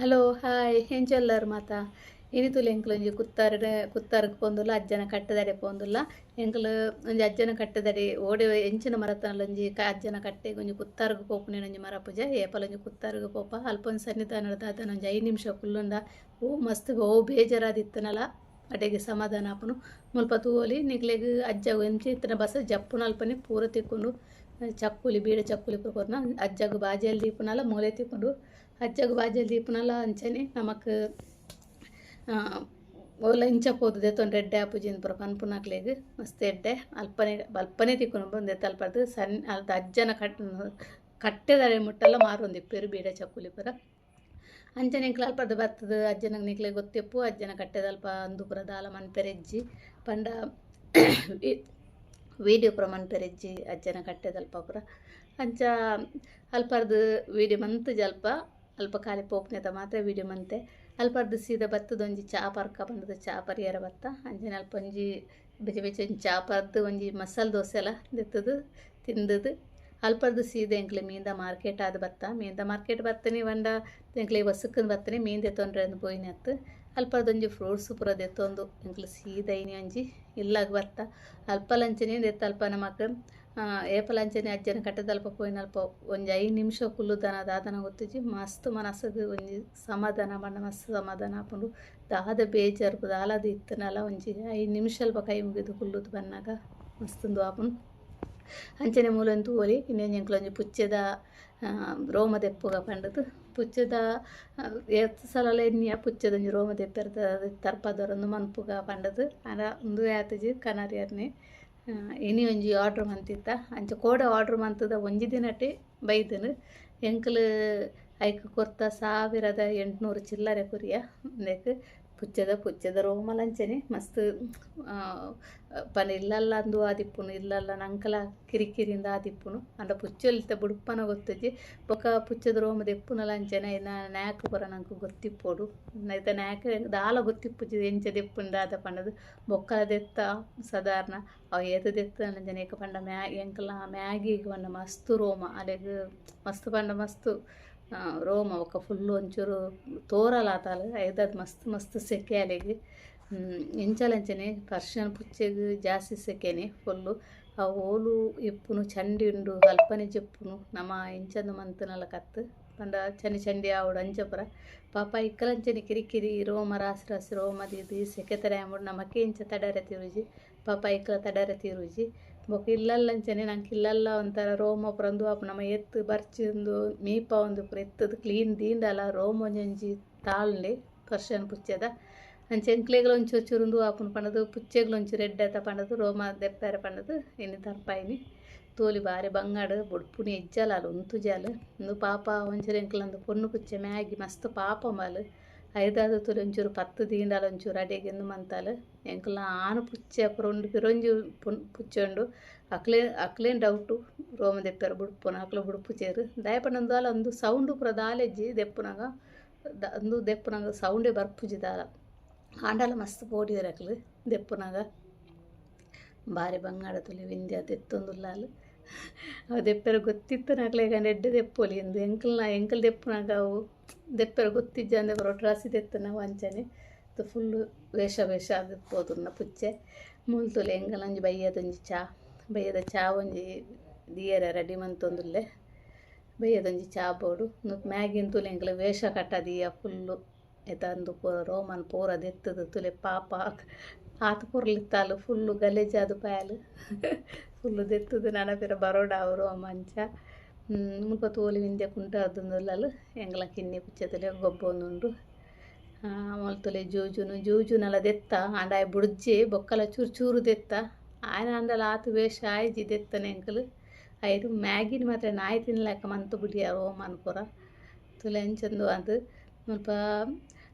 Hello, hi. ಹೆಂಚೆಲ್ಲರು ಮಾತ? ಇನಿತುಲು ಎಂಕ್ಲು ಒಂಜಿ ಕುತ್ತಾರ ಕುತ್ತಾರಕ್ಕೆ ಪೋಂದುಲ್ಲ ಅಜ್ಜನ ಕಟ್ಟದಡೆ ಪೋಂದುಲ್ಲ ಎಂಕ್ಲು ಒಂಜಿ ಅಜ್ಜನ ಕಟ್ಟದಡೆ ಓಡಿ ಎಂಚಿನ ಮರತನಲ್ಲ ಒಂಜಿ ಅಜ್ಜನ ಕಟ್ಟೆ ಒಂಜಿ ಕುತ್ತಾರ್ಗ್ ಪೋಪುನೇನು ಒಂಜಿ ಮರ ಪೂಜೆ ಏಪಲ ಒಂಜಿ ಕುತ್ತಾರ್ಗ್ ಪೋಪ. ಅಲ್ಪೊಂದು ಸನ್ನಿಧಾನ ದಾದನ ಒಂಜಿ ಐದು ನಿಮಿಷ ಕುಲ್ಲುಂಡ ಓ, ಮಸ್ತ್ ಓ ಬೇಜಾರಾದಿತ್ತನಲ್ಲ ಅಡೆಗೆ ಸಮಾಧಾನ ಆಪುನು. ಮುಲ್ಪ ತೂವೊಲಿ ನಿಕ್ಲೆಗ್ ಅಜ್ಜ ಎಂಚಿ ಇತ್ತನ ಬಸ, ಜಪ್ಪುನ ಅಲ್ಪನೆ ಪೂರ ತಿಕ್ಕೊಂಡು, ಚಕ್ಕುಲಿ, ಬೀಡ ಚಕ್ಕುಲಿ ಪುರ್ಕೊರ್ನ ಅಜ್ಜಗ್ ಬಾಜಿಯಲ್ಲಿ ದೀಪನಲ್ಲ ಮೂಲೆ ತಿಕ್ಕೊಂಡು ಅಜ್ಜಗ್ ಬಾಜಿಯಲ್ಲಿ ದೀಪುನಲ ಅಂಚನೆ ನಮಕ್ ಓಲ ಇಂಚ ಪೋದು ತೊಂದ್ರೆ ಎಡ್ಡೆ ಆಪುಜಿಂದ ಪುರ ಪನ್ಪುನಾಕ್ಲೆಗ್ ಮಸ್ತ್ ಎಡ್ಡೆ. ಅಲ್ಪನೆ ಅಲ್ಪನೆ ತಿಕ್ಕೊಂಡು ಬಂದೆ ತಲ್ಪದು ಸಣ್ಣ ಅದು ಅಜ್ಜನ ಕಟ್ ಕಟ್ಟೆದಡೆ ಮುಟ್ಟೆಲ್ಲ ಮಾರೊಂದಿಪ್ಪೆರು ಬೀಡ ಚಕ್ಕುಲಿ ಪುರ. ಅಂಚನೆ ಅಲ್ಪದ ಬರ್ತದ. ಅಜ್ಜನಗ್ ನಿಕ್ಲೆ ಗೊತ್ತಿಪ್ಪು. ಅಜ್ಜನ ಕಟ್ಟೆದ ಅಲ್ಪ ಅಂದುಪುರ ದಾಲ ಮನ್ಪೆರೆಜ್ಜಿ. ಪಂಡ ವೀಡಿಯೋ ಪುರ ಮನ್ಪೆರೆಜ್ಜಿ ಅಜ್ಜನ ಕಟ್ಟೆದಲ್ಪ ಪುರ. ಅಂಚ, ಅಲ್ಪರ್ದು ವೀಡಿಯೋ ಮಂತ್ ಜಲ್ಪ ಅಲ್ಪ ಖಾಲಿ ಪೋಪ್ನೆತ ಮಾತ್ರ ವೀಡಿಯೋ ಮಂತೆ. ಅಲ್ಪ ಅರ್ಧ ಬತ್ತದ ಒಂಜಿ ಚಾ ಪರ್ಕ ಬಂದದ ಚಾ ಪರಿಯರ ಬತ್ತ ಅಂಚನೆ ಅಲ್ಪ ಒಂಜಿ ಬೆಚ್ಚ ಬೆಚ್ಚ ಒಂಜಿ ಚಾ ಪರ್ದು ಒಂಜಿ ಮಸಾಲೆ ದೋಸೆ ಎಲ್ಲ ದೆತ್ತದು, ತಿಂದದು. ಅಲ್ಪರ್ದು ಸೀದ ಎಂಕ್ಲೆ ಮೀಂದ ಮಾರ್ಕೆಟ್ ಆದ ಬತ್ತ ಮೀಂದ ಮಾರ್ಕೆಟ್ ಬತ್ತನಿ ಒಂದ ಎಂಕ್ಲೆ ವಸಕ್ಕಂದು ಬತ್ತನೆ ಮೀನ್ ದೆತ್ತೊಂಡ್ರೆ ಅಂದ್ ಪೋಯಿನತ್ತು ಅಲ್ಪರ್ದೊಂಜಿ ಫ್ರೂಟ್ಸ್ ಪೂರ ದೆತ್ತೊಂದು. ಎಂಕ್ಲೆ ಸೀದ ಐನಿ ಒಂಜಿ ಇಲ್ಲಾಗ ಬತ್ತ ಅಲ್ಪಲಂಚನೆ ದೆತ್ತ ಅಲ್ಪ ನಮಕ್ ಏಪಲಂಚನೆ ಅಜ್ಜನ ಕಟ್ಟದಲ್ಪ ಪೋಯಿನಲ್ಪ ಒಂಜಿ ಐದು ನಿಮಿಷ ಕುಲ್ಲುದನ ದಾದನ ಗೊತ್ತಿಜ್ಜಿ ಮಸ್ತ್ ಮನಸ್ಸಗ್ ಒಂಜಿ ಸಮಾಧಾನ ಪಂಡ ಮಸ್ತ್ ಸಮಾಧಾನ ಆಪುಂಡು ದಾದ ಬೇಜಾರು ದಾಲದ ಇತ್ತನಲ ಒಂಜಿ ಐದು ನಿಮಿಷ ಅಲ್ಪ ಕೈ ಮುಗಿದು ಕುಲ್ಲುದು ಬನ್ನಾಗ ಮಸ್ತುಂದು ಆಪುಂಡು ಅಂಚನೆ ಮೂಲನ್ ತೂವೊಲಿ ಇನ್ನೊಂಜಿ ಎಂಕ್ಲ ಒಂಜಿ ಪುಚ್ಚೆದ ರೋಮ ದೆಪ್ಪುಗ ಪಂಡದು ಪುಚ್ಚದ ಎತ್ತು ಸಲ ಎನ್ನಿಯ ಪುಚ್ಚದ ಒಂಜಿ ರೋಮ ದೆಪ್ಪೆರ್ದ ತರ್ಪದರೊಂದು ಮನ್ಪುಗ ಪಂಡದು ಆಂಡ ಉಂದು ಆತಜಿ ಕನಾರಿಯರ್ನೆ ಇನಿ ಒಂಜಿ ಆರ್ಡ್ರ್ ಮಂತಿತ್ತ. ಅಂಚ ಕೋಡೆ ಆರ್ಡ್ರ್ ಮಂತದ ಒಂಜಿ ದಿನಟೆ ಬೈದನು. ಎಂಕಲ್, ಐಕ್ ಕೊರ್ತ ಸಾವಿರದ ಎಂಟುನೂರು ಚಿಲ್ಲರೆ ಕುರಿಯ ಉಂದೆಕ್ ಪುಚ್ಚದ ಪುಚ್ಚದ ರೋಮಲಂಚನೆ ಮಸ್ತ್ ಪನ ಇಲ್ಲಲ್ಲ ಅಂದು ಆದಿಪ್ಪುನು, ಇಲ್ಲಲ್ಲ ನಂಕಲ ಕಿರಿಕಿರಿಂದ ಆದಿಪ್ಪುನು. ಅಂಡ ಪುಚ್ಚೊಲಿತ ಬುಡುಪ್ಪನ ಗೊತ್ತಜ್ಜಿ ಬೊಕ ಪುಚ್ಚದ ರೋಮ ದೆಪ್ಪುನಲ ಅಂಚನೆ ಐನ ನ್ಯಾಕ್ ಪೂರ ನಂಕು ಗೊತ್ತಿಪ್ಪೋಡು. ನೈತ ನ್ಯಾಕ್, ದಾಲ ಗೊತ್ತಿಪ್ಪುಜಿ ಎಂಚ ದೆಪ್ಪುಂಡು ಆದ ಪಂಡದು. ಬೊಕ್ಕದೆತ್ತ ಸಾಧಾರಣ ಅವು ದೆತ್ತ ಅಂಚನೆ ಏಕ ಪಂಡ ಮ್ಯಾ, ಎಂಕಲ ಮ್ಯಾಗಿಗ್ ಪಂಡ ಮಸ್ತ್ ರೋಮ. ಅಲೆಗ್ ಮಸ್ತ್ ಪಂಡ ಮಸ್ತ್ ರೋಮ ಬೊಕ ಫುಲ್ಲು ಒಂಚೂರು ತೋರಲಾತಲ್ ಐದದ್ ಮಸ್ತ್ ಮಸ್ತ್ ಸೆಕೆ ಅಲೆಗ್ ಇಂಚಲಂಚನೆ ಪರ್ಷನ್ ಪುಚ್ಚೆಗ್ ಜಾಸ್ತಿ ಸೆಕೆನೆ ಫುಲ್ಲು ಆ ಓಲು ಇಪ್ಪುನು ಚಂಡಿ ಉಂಡು ಅಲ್ಪನೆ ಜೆಪ್ಪುನು ನಮ ಇಂಚಂದು ಮಂತುನಲ ಕತ್ತು ಪಂಡ ಚಂಡಿ ಚಂಡಿ ಆವಡು ಅಂಚಪುರ ಪಾಪ ಇಕ್ಕಲಂಚನೆ ಕಿರಿಕಿರಿ ರೋಮ ರಾಸಿ ರಾಸಿ ರೋಮ ದೀದಿ ಸೆಕೆ ತರ ಆಂಬುಡು ನಮಕೆ ಇಂಚ ತಡರೆ ತಿರುಜಿ ಪಾಪ ಇಕ್ಕಲ ತಡರೆ ತಿರುಜಿ ಬೊಕ ಇಲ್ಲಲ್ಲಂಚನೆ ನಂಗೆ ಇಲ್ಲಲ್ಲ ಒಂಥರ ರೋಮ ಆಪುನ ನಮ್ಮ ಎತ್ತು ಬರ್ಚಿಂದು ಮೀಪ ಒಂದು ಎತ್ತದು ಕ್ಲೀನ್ ದೀಂಡಲ ರೋಮ ಒಂಜೊಂಜಿ ತಾಳ್ನೆ ಪರ್ಷನ್ ಪುಚ್ಚೆದ. ಅಂಚ ಎಂಕ್ಲೆಗ್ಲ ಒಂಚೂರು ಚುರುಂದು ಆಪುನ ಪಂಡದು ಪುಚ್ಚೆಗ್ಲ ಒಂಚೂರು ಆತ ಪಂಡದು, ರೋಮ ದೆಪ್ಪರೆ ಪಂಡದು ಇನ್ನು ತರ್ಪಾಯಿನಿ. ತೋಲಿ ಬಾರಿ ಬಂಗಾಡು ಬುಡ್ಪುನಿ ಇಜ್ಜಲ ಅಲ್ಲ ಉಂತು ಜಾಲ. ಒಂದು ಪಾಪ ಒಂಚೂರು ಎಂಕ್ಲಂದು ಪೊಣ್ಣು ಪುಚ್ಚೆ ಮ್ಯಾಗಿ ಮಸ್ತ್ ಪಾಪ ಮಾಲು. ಐದಾದ ತುಲು ಒಂಚೂರು ಪತ್ತು ದೀಂಡಲ ಒಂಚೂರು ಅಡೆಗೆಂದು ಮಂತಾಲು ಎಂಕ್ಲ ಆನು ಪುಚ್ಚೆ ಪುರ ಉಂಡು ಪಿರೊಂಜಿ ಪುಚ್ಚೆ ಉಂಡು ಅಕ್ಲೆ ಅಕ್ಲೇನ್ ಡೌಟು ರೋಮ ದೆಪ್ಪೆರ ಬುಡ್ಪುನ ಅಕ್ಲ ಬುಡುಪು ಚೇರು ದಾಯಪಂಡ ದಾಲ ಒಂದು ಸೌಂಡು ಪೂರ ದಾಲೆಜ್ಜಿ ದೆಪ್ಪುನಗ ಒಂದು ದೆಪ್ಪುನಗ ಸೌಂಡೇ ಬರ್ಪುಜಿ ದಾಲ ಆಂಡಲ ಮಸ್ತ್ ಪೋಡಿಯರ್ ಅಕ್ಲು ಬಾರಿ ಅವು ದೆಪ್ಪೆರ ಗೊತ್ತಿತ್ತು ನಾಕ್ಲೆ ಈಗ ಎಡ್ಡೆ ದೆಪ್ಪೊಲಿ ಎಂದು. ಎಂಕಲ್ನ ಎಂಕಲ್ ದೆಪ್ಪುನಾಗ ಅವು ದೆಪ್ಪೆರ ಗೊತ್ತಿಜ್ಜ ಅಂದೆ ಬರೋಟ್ ರಾಸಿ ದೆತ್ತ ನಾವು ಅಂಚನೆ. ಫುಲ್ಲು ವೇಷ ವೇಷ ಆದಿಪ್ಪೋದು ನ ಪುಚ್ಚೆ. ಮುಲ್ತುಲೆ ಎಂಕಲ್ ಒಂಜಿ ಬಯ್ಯದೊಂಜಿ ಚಾ. ಬೈಯ್ಯದ ಚಾ ಒಂಜಿ ದಿಯರ ರೆಡಿ ಮಂತೊಂದುಲ್ಲೆ ಬಯ್ಯದೊಂಜಿ ಚಾ ಬೋಡು ಮ್ಯಾಗಿನ್ ತುಲೆ ಎಂಕಲ್ ವೇಷ ಕಟ್ಟದಿಯ ಫುಲ್ಲು ಪೂರ ರೋಮನ್ ಪೂರ ದೆತ್ತದು ತುಲೆ ಪಾಪ. ಆತು ಪುರ್ಲಿತ್ತಾಲು ಫುಲ್ಲು ಗಲೇಜಾದು ಪಾಯಲು. ಫುಲ್ಲು ದೆತ್ತದು ನನಪಿರ ಬರೋಡ ಅವರು ಮಂಚ. ಮುಲ್ಪ ತೋಲಿ ವಿಂದೆ ಕುಂಟ ಅದಂದುಲ್ಲಾಲು ಎಂಗ್ಲ ಕಿನ್ನಿ ಪುಚ್ಚತಲೆ ಗೊಬ್ಬೊಂದುಂಡು ಮೊಲ್ತೊಲೆ ಜೂಜುನು, ಜೂಜುನಲ ದೆತ್ತ ಆಂಡ ಬುಡ್ಜಿ, ಬೊಕ್ಕಲ ಚೂರು ಚೂರು ದೆತ್ತ. ಆಯ್ನ ಅಂಡಲ ಆತು ವೇಷ ಆಯ್ಜಿ ದೆತ್ತನೆ ಎಂಕಲು. ಐದು ಮ್ಯಾಗಿನ ಮಾತ್ರ ನಾಯಿ ತಿನ್ಲಾಕ ಮಂತು ಬಿಡಿಯ ರೋಮನ್ ಪೂರ. ತುಲೆ ಅಂತ ಅದು.